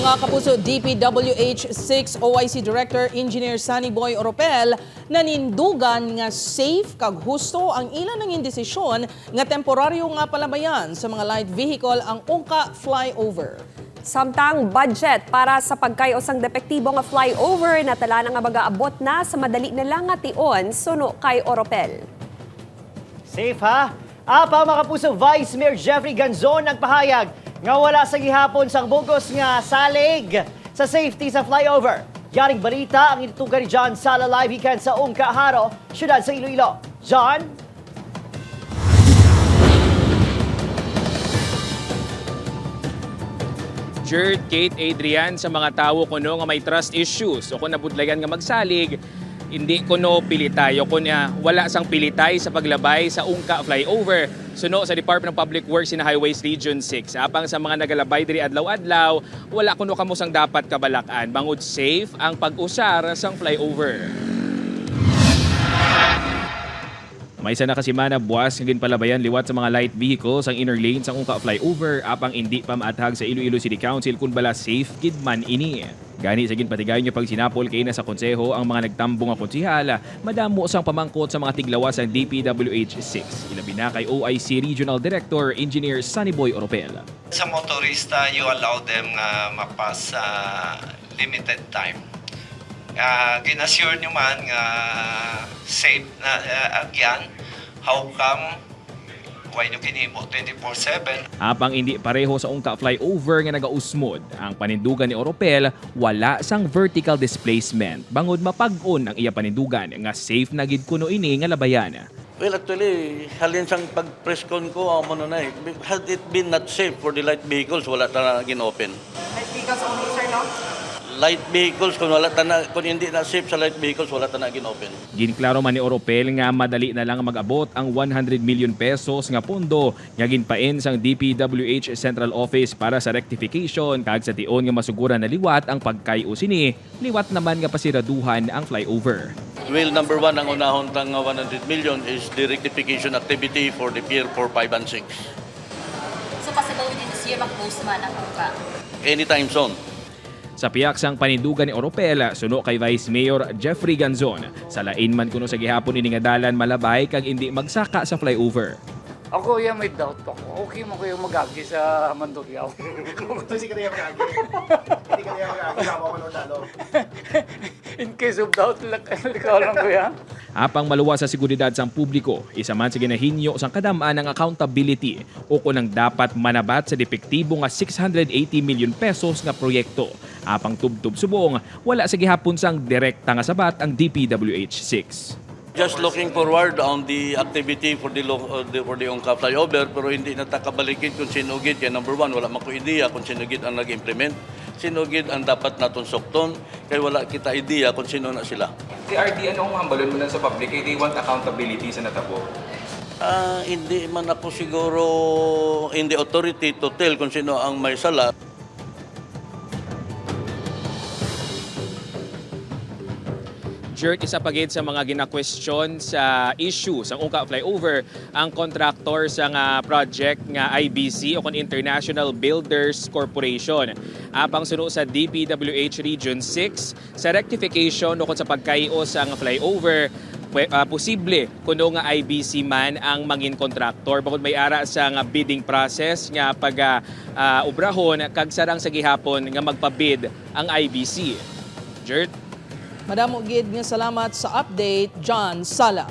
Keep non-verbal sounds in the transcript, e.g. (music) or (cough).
Mga kapuso, DPWH-6 OIC Director Engineer Sunny Boy Oropel nanindugan nga safe kag husto ang ilan ng indesisyon nga temporaryo nga palabayan sa mga light vehicle ang Ungka flyover. Samtang budget para sa pagkayos ang depektibo nga flyover na tala na nga mag-aabot na sa madali na lang nga tion suno kay Oropel. Safe ha? Apa mga kapuso, Vice Mayor Jeffrey Ganzon nagpahayag nga wala sa gihapon sang bugos nga salig sa safety sa flyover. Yaring balita ang itutugan ni John Sala live weekend sa Ungka Haro, syudad sa Iloilo. John? Jerd, Kate, Adrian sa mga tawo kuno nga may trust issues o kung nabudlayan nga magsalig, hindi kuno pilitay o kunya wala sang pilitay sa paglabay sa Ungka flyover. Suno sa Department of Public Works in Highways Region 6. Apang sa mga nagalabay diri adlaw-adlaw, wala kuno kamo sang dapat kabalakan. Bangod safe ang pag-usar sang flyover. May isa na kasimana buwas nga ginpalabayan liwat sa mga light vehicles ang inner lane sa Ungka flyover apang hindi pa maathag sa Iloilo City Council kung bala safe gid man ini. Gani sa ginpatigayon niya pag sinapol kay na sa konseho ang mga nagtambong nga konsehala, madamo sang pamangkot sa mga tiglawas ng DPWH6. Ilabi na kay OIC Regional Director Engineer Sunny Boy Oropel. Sa motorista, you allow them nga mapas sa limited time. Uh, ginassure nyo man nga safe na uh, agyan. How come? Why nyo kinimo 24-7? Apang hindi pareho sa Ungka flyover nga nagausmod, ang panindugan ni Oropel wala sang vertical displacement. Bangod mapag-on ang iya panindugan nga safe na gid kuno ini nga labayan. Well, actually, halin sang pag-press con ko, amo na na eh. Had it been not safe for the light vehicles, wala ta na gin-open. Light vehicles only, sir, no? Light vehicles, kung wala ta na, kung hindi na safe sa light vehicles, wala ta na gin-open. Ginklaro man ni Oropel nga madali na lang mag-abot ang 100 million pesos nga pondo nga ginpain sang DPWH Central Office para sa rectification kag sa tion nga masuguran na liwat ang pagkayo sini, liwat naman nga pasiraduhan ang flyover. Well, number one, ang unahon tang 100 million is the rectification activity for the Pier 4, 5, and 6. So possible within this year mag-post man ang. Anytime soon. Sa piyak sang panindugan ni Oropel, suno kay Vice Mayor Jeffrey Ganzon, sa lain man kuno sa gihapon ini nga dalan malabay kag hindi magsaka sa flyover. Ako yan may doubt ako. Okay mo kayo magagi sa Mandurriao. (laughs) Kasi ka na yung kagi. Hindi kagi. Sama ko nung lalo. (laughs) In case of doubt, lak- ikaw lang ko yan. Apang maluwa sa seguridad sang publiko, isa man sa ginahinyo sang kadamaan ng accountability o kunang dapat manabat sa depektibo nga 680 million pesos nga proyekto. Apang tubtub subong, wala sa gihapon sang direkta nga sabat ang DPWH6. Just looking forward on the activity for the, uh, the for the Ongka flyover pero hindi na takabalikin kung sinugid kaya number one wala man ko ideya kung sinugid ang nag-implement sinugid ang dapat naton sokton kaya wala kita ideya kung sino na sila Si RD, anong hambalon mo na sa public? Eh, they want accountability sa natabo. Ah, hindi man ako siguro in the authority to tell kung sino ang may sala Jerk isa pagid sa mga gina-question sa issue sa Ungka Flyover ang contractor sa nga project nga IBC o kon International Builders Corporation. Apang suno sa DPWH Region 6 sa rectification o kon sa pagkayo sa nga flyover ah, posible kuno nga IBC man ang mangin contractor bukod may ara sa nga bidding process nga pag ah, ubrahon kag sarang sa gihapon nga magpabid ang IBC. Jert Madamo gid nga salamat sa update, John Sala.